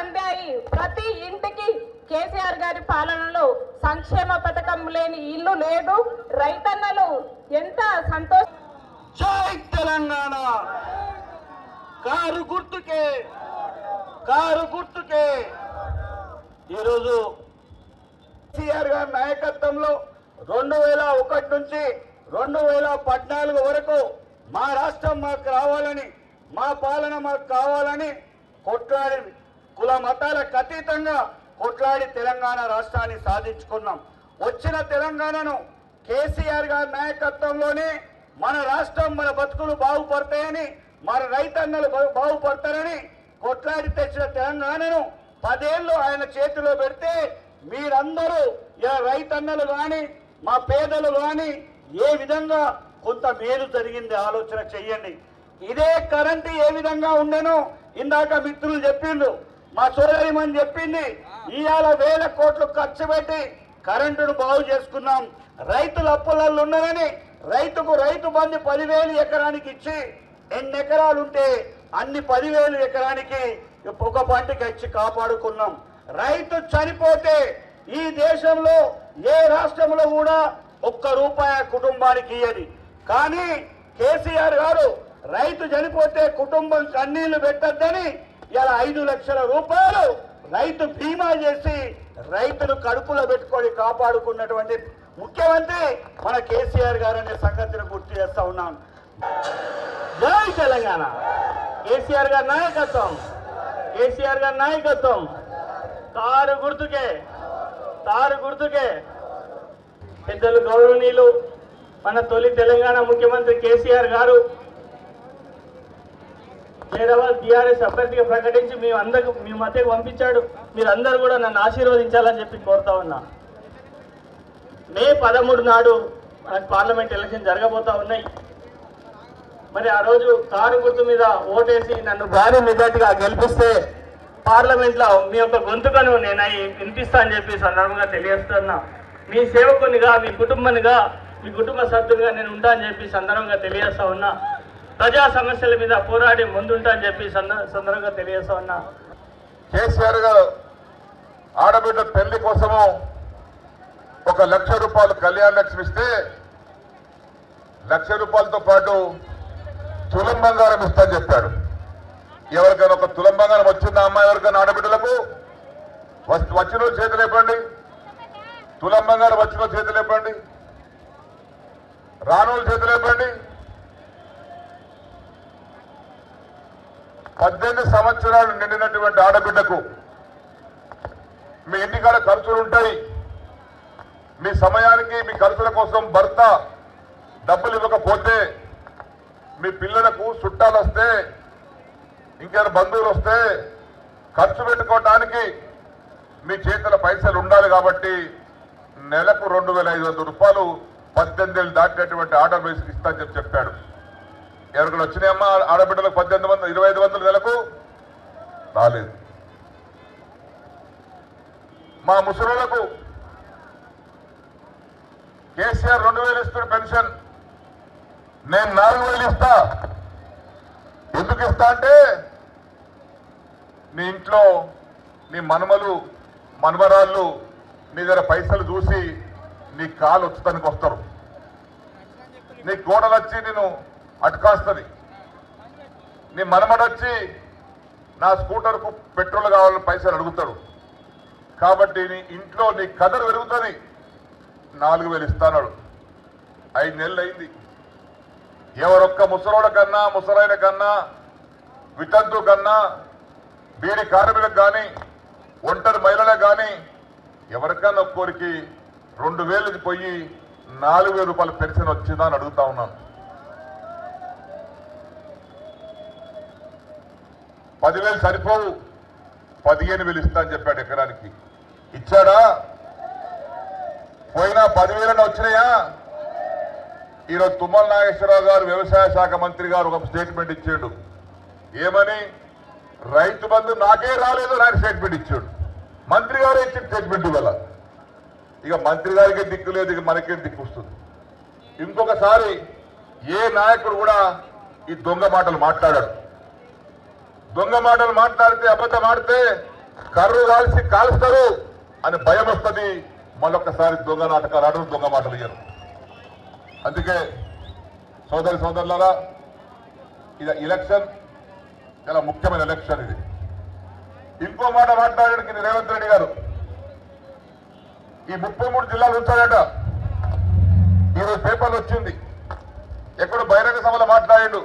అందాయి. ప్రతి ఇంటికి కేసీఆర్ గారి పాలనలో సంక్షేమ పథకం లేని ఇల్లు లేదు. రైతన్నలు ఎంత సంతోష జై తెలంగాణ. కారు గుర్తుకే. కారు గుర్తుకే. ఈరోజు కేసీఆర్ గారి నాయకత్వంలో రెండు వేల ఒకటి నుంచి రెండు వేల పద్నాలుగు వరకు మా రాష్ట్రం మాకు రావాలని మా పాలన మాకు కావాలని కొట్లాడింది. కుల మతాలకు అతీతంగా కొట్లాడి తెలంగాణ రాష్ట్రాన్ని సాధించుకున్నాం. వచ్చిన తెలంగాణను కేసీఆర్ గారి నాయకత్వంలోనే మన రాష్ట్రం మన బతుకులు బాగుపడతాయని మన రైతన్నలు బాగుపడతారని కొట్లాడి తెచ్చిన తెలంగాణను పదేళ్ళు ఆయన చేతిలో పెడితే మీరందరూ ఇలా రైతన్నలు కానీ మా పేదలు కానీ ఏ విధంగా కొంత మేలు జరిగింది ఆలోచన చెయ్యండి. ఇదే కరెంటు ఏ విధంగా ఉండను ఇందాక మిత్రులు చెప్పిండ్రు. మా సోదరిమని చెప్పింది ఇవాళ వేల కోట్లు ఖర్చు పెట్టి కరెంటును బాగు చేసుకున్నాం. రైతులు అప్పులలో ఉన్నారని రైతుకు రైతు బంధు పదివేలు ఎకరానికి ఇచ్చి ఎన్ని ఎకరాలు ఉంటే అన్ని పదివేలు ఎకరానికి ఒక పంటకి ఇచ్చి కాపాడుకున్నాం. రైతు చనిపోతే ఈ దేశంలో ఏ రాష్ట్రంలో కూడా ఒక్క రూపాయి కుటుంబానికి ఇయ్యది. కానీ కేసీఆర్ గారు రైతు చనిపోతే కుటుంబం కన్నీళ్ళు పెట్టద్దని ఇలా ఐదు లక్షల రూపాయలు రైతు బీమా చేసి రైతులు కడుపులో పెట్టుకొని కాపాడుకున్నటువంటి ముఖ్యమంత్రి మన కేసీఆర్ గారు అనే సంగతిని గుర్తు చేస్తా ఉన్నాను. జై తెలంగాణ. కేసీఆర్ గారి నాయకత్వం. కేసీఆర్ గారి నాయకత్వం. తారు గుర్తుకే తారు గుర్తుకే. పెద్దలు గౌరవనీయులు మన తొలి తెలంగాణ ముఖ్యమంత్రి కేసీఆర్ గారు హైదరాబాద్ బీఆర్ఎస్ అభ్యర్థిగా ప్రకటించి మేము అందరికి మీ మధ్యకు పంపించాడు. మీరందరూ కూడా నన్ను ఆశీర్వదించాలని చెప్పి కోరుతా ఉన్నా. మే పదమూడు నాడు మనకు పార్లమెంట్ ఎలక్షన్ జరగబోతా ఉన్నాయి. మరి ఆ రోజు కారు గుర్తు మీద ఓటేసి నన్ను భారీ మెజార్టీగా గెలిపిస్తే పార్లమెంట్లో మీ యొక్క గొంతుకను నేను వినిపిస్తా అని చెప్పి సందర్భంగా తెలియజేస్తున్నా. మీ సేవకునిగా మీ కుటుంబానిగా మీ కుటుంబ సభ్యులుగా నేను ఉంటా అని చెప్పి సందర్భంగా తెలియజేస్తా ఉన్నా. ప్రజా సమస్యల మీద పోరాడి ముందుంటా అని చెప్పి సంద- సందర్భంగా తెలియజేస్తా ఉన్నా. కేసీఆర్ గారు ఆడబిడ్డ పెళ్ళి కోసము ఒక లక్ష రూపాయలు కళ్యాణ లక్ష్మి ఇస్తే లక్ష రూపాయలతో పాటు తులం బంగారం ఇస్తా చెప్పాడు. ఎవరికైనా ఒక తులం బంగారం వచ్చిందా అమ్మాయి ఎవరికైనా ఆడబిడ్డలకు? వచ్చిన చేతులు ఇవ్వండి తులం బంగారం వచ్చిన చేతులు ఇవ్వండి రానుల చేతులు ఇవ్వండి పద్దెనిమిది సంవత్సరాలు నిండినటువంటి ఆడబిడ్డకు మీ ఇంటికాడ ఖర్చులు ఉంటాయి. మీ సమయానికి మీ ఖర్చుల కోసం భర్త డబ్బులు ఇవ్వకపోతే మీ పిల్లలకు చుట్టాలు వస్తే ఇంకేమైనా బంధువులు వస్తే ఖర్చు పెట్టుకోవటానికి మీ చేతుల పైసలు ఉండాలి కాబట్టి నెలకు రెండు వేల ఐదు వందల రూపాయలు పద్దెనిమిది ఏళ్ళు దాటినటువంటి ఆర్డర్ వేసి ఇస్తా అని చెప్పి చెప్పాడు. ఎవరికైనా వచ్చినాయమ్మా? ఆడబిడ్డలకు పద్దెనిమిది వందలు ఇరవై ఐదు వందలు నెలకు? రాలేదు. మా ముసలులకు కేసీఆర్ రెండు వేలు ఇస్తున్న పెన్షన్. నేను నాలుగు వేలు ఇస్తా. ఎందుకు ఇస్తా అంటే నీ ఇంట్లో నీ మనుమలు మనుమరాళ్ళు నీ దగ్గర పైసలు చూసి నీ కాలు వచ్చటానికి వస్తారు. నీ గోడలు వచ్చి నేను అటకాస్తుంది. నీ మనమడొచ్చి నా స్కూటర్కు పెట్రోల్ కావాలని పైసలు అడుగుతాడు. కాబట్టి నీ ఇంట్లో నీ కదర్ పెరుగుతుంది. నాలుగు వేలు ఇస్తాడు ఐదు నెలలు అయింది. ఎవరొక్క ముసలోడ కన్నా ముసలైన కన్నా వితంతు కన్నా బీడి కార్మికులకు కానీ ఒంటరి మహిళలకు కానీ ఎవరికన్నా ఒక్కోరికి రెండు వేలకి పోయి నాలుగు వేల రూపాయలు పెన్షన్ వచ్చిందా అని అడుగుతా ఉన్నాను. పదివేలు సరిపోవు. పదిహేను వేలు ఇస్తా అని చెప్పాడు ఎకరానికి. ఇచ్చాడా? పోయినా పదివేలన్న వచ్చినాయా? ఈరోజు తుమ్మల నాగేశ్వరరావు గారు వ్యవసాయ శాఖ మంత్రి గారు ఒక స్టేట్మెంట్ ఇచ్చాడు. ఏమని? రైతు బంధు నాకే రాలేదు అని స్టేట్మెంట్ ఇచ్చాడు. మంత్రి గారే ఇచ్చిన స్టేట్మెంట్ ఇవాళ. ఇక మంత్రి గారికే దిక్కు లేదు ఇక మనకే దిక్కు వస్తుంది? ఇంకొకసారి ఏ నాయకుడు కూడా ఈ దొంగ మాటలు మాట్లాడాడు. దొంగ మాటలు మాట్లాడితే అబద్ధం ఆడితే కర్రు కాల్చి కాలుస్తారు అని భయం వస్తుంది. మళ్ళొక్కసారి దొంగ నాటకాలు ఆడరు దొంగ మాటలు ఇయ్యరు. అందుకే సోదరి సోదరులారా ఇది ఎలక్షన్ చాలా ముఖ్యమైన ఎలక్షన్ ఇది. ఇంకో మాట మాట్లాడడానికి రేవంత్ రెడ్డి గారు. ఈ ముప్పై మూడు జిల్లాలు ఉంచాడట ఈరోజు పేపర్లు వచ్చింది. ఎక్కడ బహిరంగ సభలో మాట్లాడాడు.